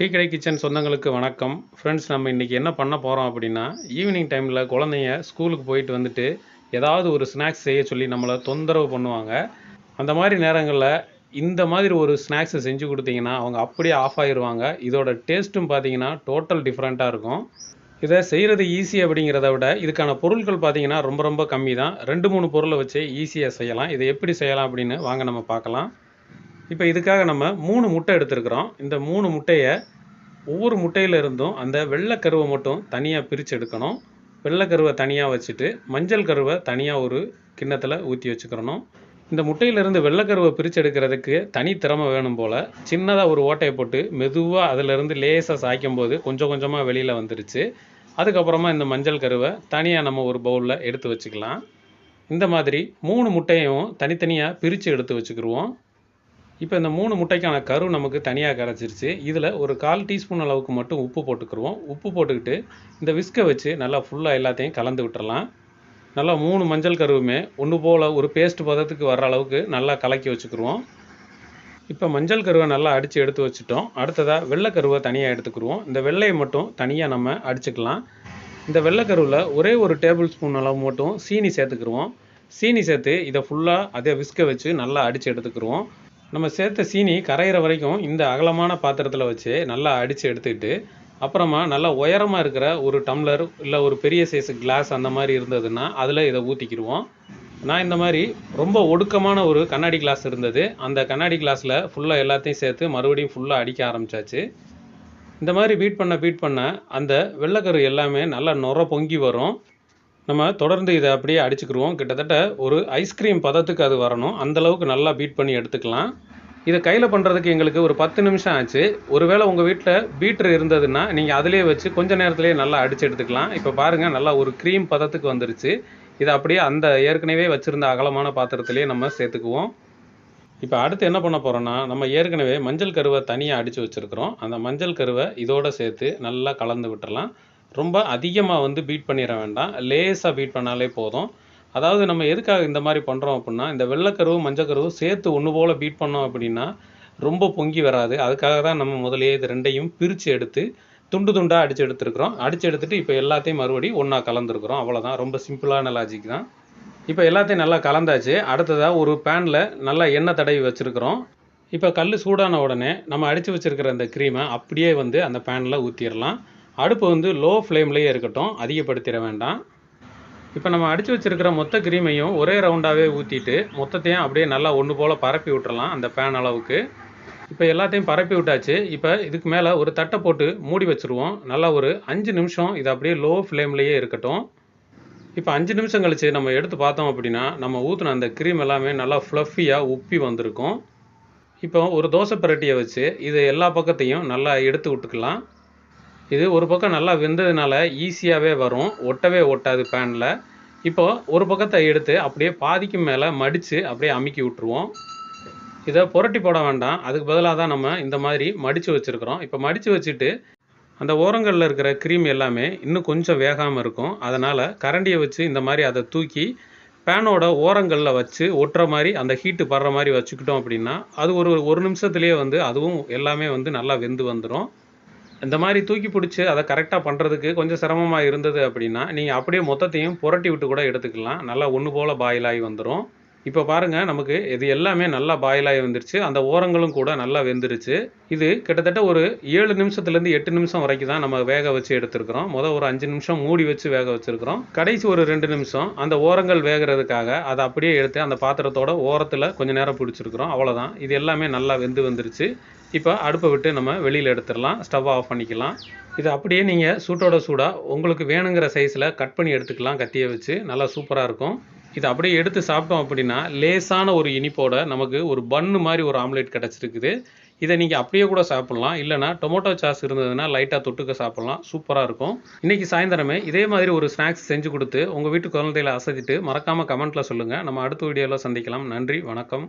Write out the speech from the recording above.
Tea கடை kitchen சொந்தங்களுக்கு வணக்கம். ஃப்ரெண்ட்ஸ் நம்ம இன்றைக்கி என்ன பண்ண போகிறோம் அப்படின்னா ஈவினிங் டைமில் குழந்தைங்க ஸ்கூலுக்கு போயிட்டு வந்துட்டு ஏதாவது ஒரு ஸ்நாக்ஸ் செய்ய சொல்லி நம்மளை தொந்தரவு பண்ணுவாங்க. அந்த மாதிரி நேரங்களில் இந்த மாதிரி ஒரு ஸ்நாக்ஸை செஞ்சு கொடுத்தீங்கன்னா அவங்க அப்படியே ஆஃப் ஆயிடுவாங்க இதோட டேஸ்ட்டும் பார்த்தீங்கன்னா டோட்டல் டிஃப்ரெண்ட்டாக இருக்கும். இதை செய்கிறது ஈஸி அப்படிங்கிறத விட இதுக்கான பொருட்கள் பார்த்தீங்கன்னா ரொம்ப ரொம்ப கம்மி தான் ரெண்டு மூணு பொருளை வச்சு ஈஸியாக செய்யலாம். இதை எப்படி செய்யலாம் அப்படின்னு வாங்க நம்ம பார்க்கலாம். இப்போ இதுக்காக நம்ம மூணு முட்டை எடுத்துருக்குறோம். இந்த மூணு முட்டையை ஒவ்வொரு முட்டையில இருந்தும் அந்த வெள்ளைக்கருவை மட்டும் தனியாக பிரித்து எடுக்கணும். வெள்ளைக்கருவை தனியாக வச்சுட்டு மஞ்சள் கருவை தனியாக ஒரு கிண்ணத்தில் ஊற்றி வச்சுக்கிறணும் இந்த முட்டையிலிருந்து வெள்ளைக்கருவை பிரித்து எடுக்கிறதுக்கு தனி திறமை வேணும் போல். சின்னதாக ஒரு ஓட்டையை போட்டு மெதுவாக அதிலிருந்து லேசாக சாய்க்கும் போது கொஞ்சம் கொஞ்சமாக வெளியில் வந்துருச்சு. அதுக்கப்புறமா இந்த மஞ்சள் கருவை தனியாக நம்ம ஒரு பவுலில் எடுத்து வச்சுக்கலாம். இந்த மாதிரி மூணு முட்டையும் தனித்தனியாக பிரித்து எடுத்து வச்சுக்கிருவோம். இப்போ இந்த மூணு முட்டைக்கான கரு நமக்கு தனியாக கிடச்சிருச்சு இதில் ஒரு கால் டீஸ்பூன் அளவுக்கு மட்டும் உப்பு போட்டுக்கிருவோம். உப்பு போட்டுக்கிட்டு இந்த விஸ்கை வச்சு நல்லா ஃபுல்லாக எல்லாத்தையும் கலந்து விட்டுறலாம். நல்லா மூணு மஞ்சள் கருவுமே ஒன்று போல் ஒரு பேஸ்ட் பதத்துக்கு வர்ற அளவுக்கு நல்லா கலக்கி வச்சுக்கிருவோம். இப்போ மஞ்சள் கருவை நல்லா அடித்து எடுத்து வச்சுட்டோம். அடுத்ததாக வெள்ளை கருவை தனியாக எடுத்துக்கிருவோம். இந்த வெள்ளையை மட்டும் தனியாக நம்ம அடிச்சுக்கலாம். இந்த வெள்ளைக்கருவில் ஒரே ஒரு டேபிள் ஸ்பூன் அளவு மட்டும் சீனி சேர்த்துக்கிருவோம். சீனி சேர்த்து இதை ஃபுல்லாக அதே விஸ்கை வச்சு நல்லா அடித்து எடுத்துக்கிருவோம். நம்ம சேர்த்த சீனி கரையிற வரைக்கும் இந்த அகலமான பாத்திரத்தில் வச்சு நல்லா அடித்து எடுத்துக்கிட்டு அப்புறமா நல்லா உயரமாக இருக்கிற ஒரு டம்ளர் இல்லை ஒரு பெரிய சைஸ் கிளாஸ் அந்த மாதிரி இருந்ததுன்னா அதில் இதை ஊற்றிக்கிடுவோம் நான் இந்த மாதிரி ரொம்ப ஒடுக்கமான ஒரு கண்ணாடி கிளாஸ் இருந்தது. அந்த கண்ணாடி கிளாஸில் ஃபுல்லாக எல்லாத்தையும் சேர்த்து மறுபடியும் ஃபுல்லாக அடிக்க ஆரம்பிச்சாச்சு. இந்த மாதிரி பீட் பண்ண பீட் பண்ண அந்த வெள்ளைக்கரு எல்லாமே நல்லா நுர பொங்கி வரும். நம்ம தொடர்ந்து இதை அப்படியே அடிச்சுக்கிடுவோம் கிட்டத்தட்ட ஒரு ஐஸ்கிரீம் பதத்துக்கு அது வரணும். அந்தளவுக்கு நல்லா பீட் பண்ணி எடுத்துக்கலாம். இதை கையில் பண்ணுறதுக்கு எங்களுக்கு ஒரு பத்து நிமிஷம் ஆச்சு. ஒருவேளை உங்கள் வீட்டில் பீட்ரு இருந்ததுன்னா நீங்கள் அதிலே வச்சு கொஞ்சம் நேரத்துலேயே நல்லா அடித்து எடுத்துக்கலாம். இப்போ பாருங்கள் நல்லா ஒரு க்ரீம் பதத்துக்கு வந்துருச்சு. இதை அப்படியே அந்த ஏற்கனவே வச்சுருந்த அகலமான பாத்திரத்திலே நம்ம சேர்த்துக்குவோம். இப்போ அடுத்து என்ன பண்ண போகிறோன்னா நம்ம ஏற்கனவே மஞ்சள் கருவை தனியாக அடித்து வச்சுருக்குறோம். அந்த மஞ்சள் கருவை இதோடு சேர்த்து நல்லா கலந்து விட்டுறலாம். ரொம்ப அதிகமாக வந்து பீட் பண்ணிட வேண்டாம். லேசாக பீட் பண்ணாலே போதும். அதாவது நம்ம எதுக்காக இந்த மாதிரி பண்ணுறோம் அப்படின்னா இந்த வெள்ளைக்கருவு மஞ்சக்கருவு சேர்த்து ஒன்று போல் பீட் பண்ணோம் அப்படின்னா ரொம்ப பொங்கி வராது. அதுக்காக தான் நம்ம முதலே இது ரெண்டையும் பிரித்து எடுத்து துண்டு துண்டாக அடித்து எடுத்துருக்குறோம். அடித்து எடுத்துகிட்டு இப்போ எல்லாத்தையும் மறுபடியும் ஒன்றா கலந்துருக்குறோம். அவ்வளோதான் ரொம்ப சிம்பிளான லாஜிக் தான். இப்போ எல்லாத்தையும் நல்லா கலந்தாச்சு. அடுத்ததாக ஒரு பேனில் நல்லா எண்ணெய் தடவி வச்சுருக்குறோம். இப்போ கல் சூடான உடனே நம்ம அடித்து வச்சுருக்கிற அந்த க்ரீமை அப்படியே வந்து அந்த பேனில் ஊற்றிடலாம் அடுப்பு வந்து லோ ஃப்ளேம்லேயே இருக்கட்டும் அதிகப்படுத்திட வேண்டாம். இப்போ நம்ம அடித்து வச்சுருக்கிற மொத்த கிரீமையும் ஒரே ரவுண்டாகவே ஊற்றிட்டு மொத்தத்தையும் அப்படியே நல்லா ஒன்று போல் பரப்பி விட்டுறலாம் அந்த ஃபேன் அளவுக்கு. இப்போ எல்லாத்தையும் பரப்பி விட்டாச்சு. இப்போ இதுக்கு மேலே ஒரு தட்டை போட்டு மூடி வச்சுருவோம். நல்லா ஒரு அஞ்சு நிமிஷம் இது அப்படியே லோ ஃப்ளேம்லேயே இருக்கட்டும். இப்போ அஞ்சு நிமிஷம் கழிச்சு நம்ம எடுத்து பார்த்தோம் அப்படின்னா நம்ம ஊற்றின அந்த க்ரீம் எல்லாமே நல்லா ஃப்ளஃபியாக உப்பி வந்திருக்கும். இப்போ ஒரு தோசை பிரட்டியை வச்சு இது எல்லா பக்கத்தையும் நல்லா எடுத்து விட்டுக்கலாம். இது ஒரு பக்கம் நல்லா வெந்ததுனால ஈஸியாகவே வரும். ஒட்டவே ஒட்டாது பேனில் இப்போ ஒரு பக்கத்தை எடுத்து அப்படியே பாதிக்கு மேலே மடித்து அப்படியே அமுக்கி விட்ருவோம் இதை புரட்டி போட வேண்டாம். அதுக்கு பதிலாக தான் நம்ம இந்த மாதிரி மடித்து வச்சுருக்குறோம். இப்போ மடித்து வச்சுட்டு அந்த ஓரங்களில் இருக்கிற க்ரீம் எல்லாமே இன்னும் கொஞ்சம் வேகாமல் இருக்கும். அதனால் கரண்டியை வச்சு இந்த மாதிரி அதை தூக்கி பேனோட ஓரங்களில் வச்சு ஒட்டுற மாதிரி அந்த ஹீட்டு படுற மாதிரி வச்சுக்கிட்டோம் அப்படின்னா அது ஒரு ஒரு நிமிஷத்துலேயே வந்து அதுவும் எல்லாமே வந்து நல்லா வெந்து வந்துடும் இந்த மாதிரி தூக்கி பிடிச்சி அதை கரெக்டாக பண்ணுறதுக்கு கொஞ்சம் சிரமமாக இருந்தது அப்படின்னா நீங்கள் அப்படியே மொத்தத்தையும் புரட்டி விட்டு கூட எடுத்துக்கலாம். நல்லா ஒன்று போல் பாயில் ஆகி வந்துடும் இப்போ பாருங்கள் நமக்கு இது எல்லாமே நல்லா பாயில் ஆகி வந்துருச்சு. அந்த ஓரங்களும் கூட நல்லா வெந்துருச்சு. இது கிட்டத்தட்ட ஒரு ஏழு நிமிஷத்துலேருந்து எட்டு நிமிஷம் வரைக்கும் தான் நம்ம வேக வச்சு எடுத்துருக்குறோம். மொதல் ஒரு அஞ்சு நிமிஷம் மூடி வச்சு வேக வச்சுருக்கிறோம். கடைசி ஒரு ரெண்டு நிமிஷம் அந்த ஓரங்கள் வேகிறதுக்காக அதை அப்படியே எடுத்து அந்த பாத்திரத்தோட ஓரத்தில் கொஞ்சம் நேரம் பிடிச்சிருக்கிறோம். அவ்வளோதான் இது எல்லாமே நல்லா வெந்து வந்துருச்சு. இப்போ அடுப்பை விட்டு நம்ம வெளியில் எடுத்துடலாம் ஸ்டவ்வை ஆஃப் பண்ணிக்கலாம். இது அப்படியே நீங்கள் சூட்டோட சூடாக உங்களுக்கு வேணுங்கிற சைஸில் கட் பண்ணி எடுத்துக்கலாம் கத்தியை வச்சு. நல்லா சூப்பராக இருக்கும். இது அப்படியே எடுத்து சாப்பிட்டோம் அப்படின்னா லேசான ஒரு இனிப்போட நமக்கு ஒரு பன்னு மாதிரி ஒரு ஆம்லேட் கிடச்சிருக்குது. இதை நீங்கள் அப்படியே கூட சாப்பிட்லாம். இல்லைனா டொமேட்டோ சாஸ் இருந்ததுன்னா லைட்டாக தொட்டுக்க சாப்பிட்லாம். சூப்பராக இருக்கும். இன்றைக்கி சாயந்தரமே இதே மாதிரி ஒரு ஸ்நாக்ஸ் செஞ்சு கொடுத்து உங்கள் வீட்டு குழந்தையில அசதிட்டு மறக்காமல் கமெண்ட்டில் சொல்லுங்கள் நம்ம அடுத்த வீடியோவில் சந்திக்கலாம். நன்றி வணக்கம்.